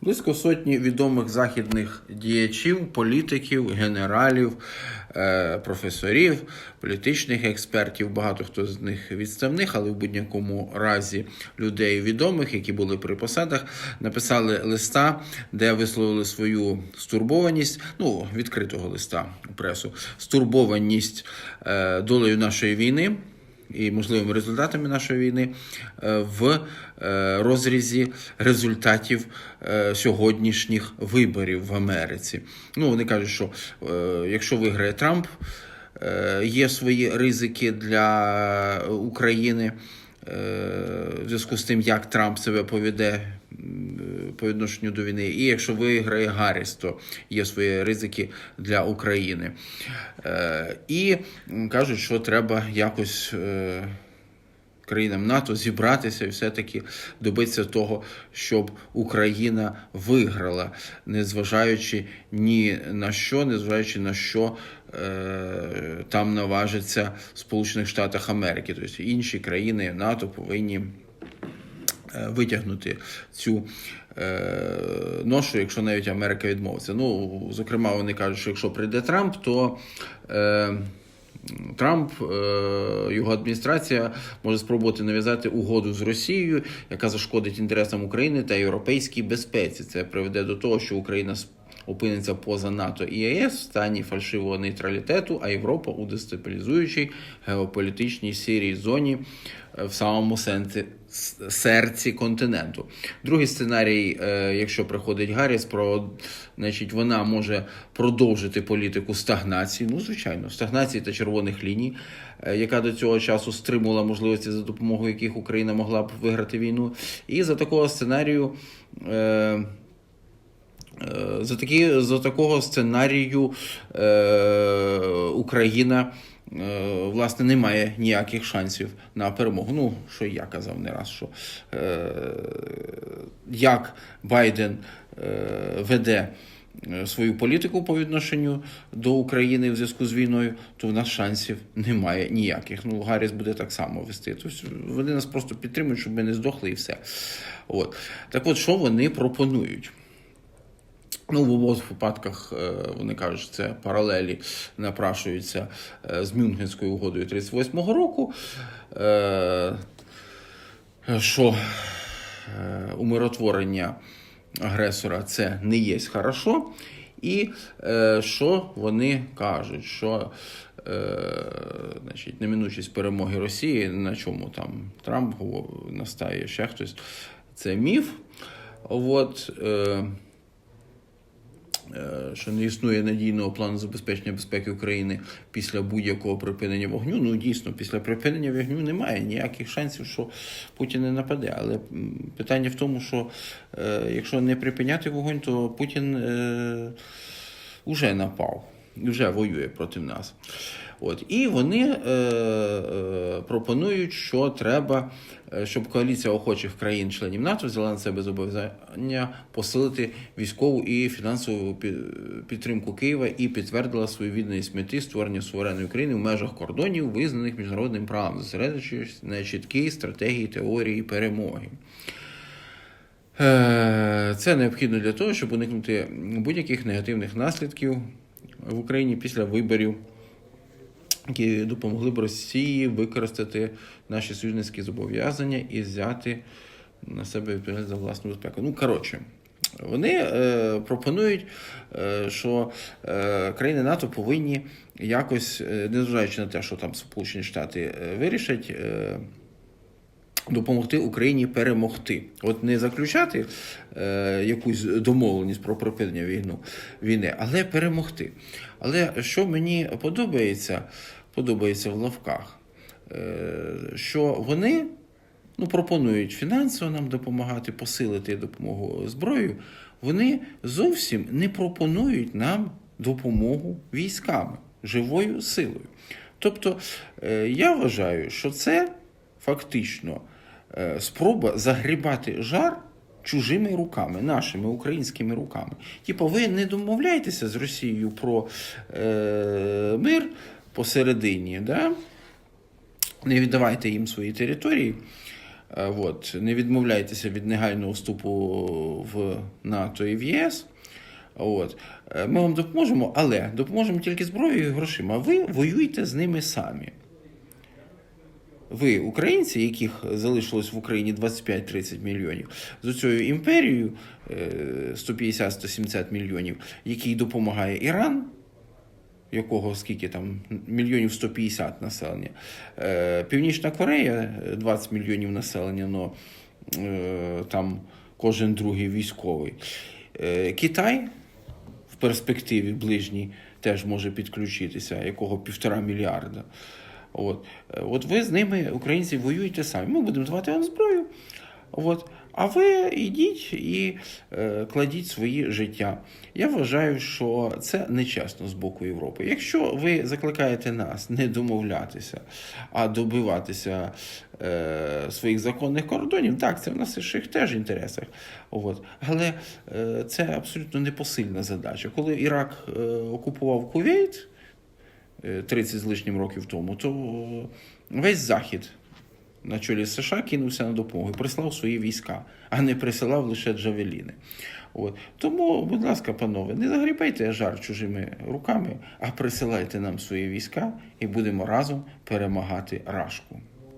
Близько сотні відомих західних діячів, політиків, генералів, е, професорів, політичних експертів. Багато хто з них відставних, але в будь-якому разі людей відомих, які були при посадах, написали листа, де висловили свою стурбованість, ну відкритого листа у пресу, стурбованість е, долею нашої війни і можливими результатами нашої війни е, в е, розрізі результатів е, сьогоднішніх виборів в Америці. Ну, вони кажуть, що якщо виграє Трамп, є свої ризики для України. В зв'язку з тим, як Трамп себе поведе по відношенню до війни, і якщо виграє Гарріс, то є свої ризики для України. Е, І кажуть, що треба якось. е, країнам НАТО зібратися і все-таки добитися того, щоб Україна виграла, незважаючи ні на що, незважаючи на що е, там наважиться в Сполучених Штатах Америки. Тобто інші країни НАТО повинні витягнути цю е, ношу, якщо навіть Америка відмовиться. Ну, зокрема, вони кажуть, що якщо прийде Трамп, то е, Трамп, е, його адміністрація може спробувати нав'язати угоду з Росією, яка зашкодить інтересам України та європейській безпеці. Це приведе до того, що Україна опиниться поза НАТО і ЄС в стані фальшивого нейтралітету, а Європа у дестабілізуючій геополітичній сірій зоні е, в самому сенсі серці континенту. Другий сценарій, е, якщо приходить Гарріс, про значить, вона може продовжити політику стагнації. Ну, звичайно, стагнації та червоних ліній, е, яка до цього часу стримувала можливості, за допомогою яких Україна могла б виграти війну. І за такого сценарію. Е, За, такі, за такого сценарію е, Україна е, власне не має ніяких шансів на перемогу. Ну, що я казав не раз, що е, як Байден е, веде е, свою політику по відношенню до України в зв'язку з війною, то в нас шансів немає ніяких. Ну, Гарріс буде так само вести. Тобто вони нас просто підтримують, щоб ми не здохли і все. От. Так от, що вони пропонують? Ну, в обох випадках е, вони кажуть, що це паралелі напрашуються е, з Мюнхенською угодою 38-го року. Е, Що умиротворення агресора це не є хорошо. І що вони кажуть, що значить, неминучість перемоги Росії, на чому там Трамп настає ще хтось, це міф. От, що не існує надійного плану забезпечення безпеки України після будь-якого припинення вогню. Ну дійсно, після припинення вогню немає ніяких шансів, що Путін не нападе. Але питання в тому, що е, якщо не припиняти вогонь, то Путін е, уже напав, вже воює проти нас. От і вони е, е, пропонують, що треба, е, щоб коаліція охочих країн-членів НАТО взяла на себе зобов'язання посилити військову і фінансову підтримку Києва і підтвердила свою відданість меті створення суверенної України в межах кордонів, визнаних міжнародним правом, зосередившись на чіткій стратегії теорії перемоги. Е, Це необхідно для того, щоб уникнути будь-яких негативних наслідків в Україні після виборів, які допомогли б Росії використати наші союзницькі зобов'язання і взяти на себе відповідальність за власну безпеку. Ну, коротше. Вони е, пропонують, е, що е, країни НАТО повинні якось, е, незважаючи на те, що там Сполучені Штати е, вирішать, е, допомогти Україні перемогти. От не заключати е, якусь домовленість про припинення війну, війни, але перемогти. Але що мені подобається, подобається в лавках, е, що вони ну, пропонують фінансово нам допомагати, посилити допомогу зброєю. Вони зовсім не пропонують нам допомогу військами, живою силою. Тобто, е, я вважаю, що це фактично е, спроба загрібати жар чужими руками, нашими українськими руками. Типу, ви не домовляєтеся з Росією про е, мир посередині, да? не віддавайте їм свої території. Е, От, не відмовляйтеся від негайного вступу в НАТО і в ЄС. От. Е, Ми вам допоможемо, але допоможемо тільки зброєю і грошима. Ви воюєте з ними самі. Ви, українці, яких залишилось в Україні 25-30 мільйонів, з цією імперією е, 150-170 мільйонів, який допомагає Іран, якого скільки там мільйонів 150 населення. Е, Північна Корея е, 20 мільйонів населення, но е, там кожен другий військовий. Е, Китай в перспективі ближній теж може підключитися, якого півтора мільярда. От. Е, От ви з ними, українці, воюєте самі. Ми будемо давати вам зброю. От. А ви йдіть і е, кладіть свої життя. Я вважаю, що це нечесно з боку Європи. Якщо ви закликаєте нас не домовлятися, а добиватися е, своїх законних кордонів, так, це в наших теж інтересах. От. Але е, це абсолютно непосильна задача. Коли Ірак е, окупував Кувейт, е, 30 з лишнім років тому, то весь Захід на чолі США кинувся на допомогу і прислав свої війська, а не присилав лише джавеліни. От. Тому, будь ласка, панове, не загрібайте жар чужими руками, а присилайте нам свої війська і будемо разом перемагати рашку.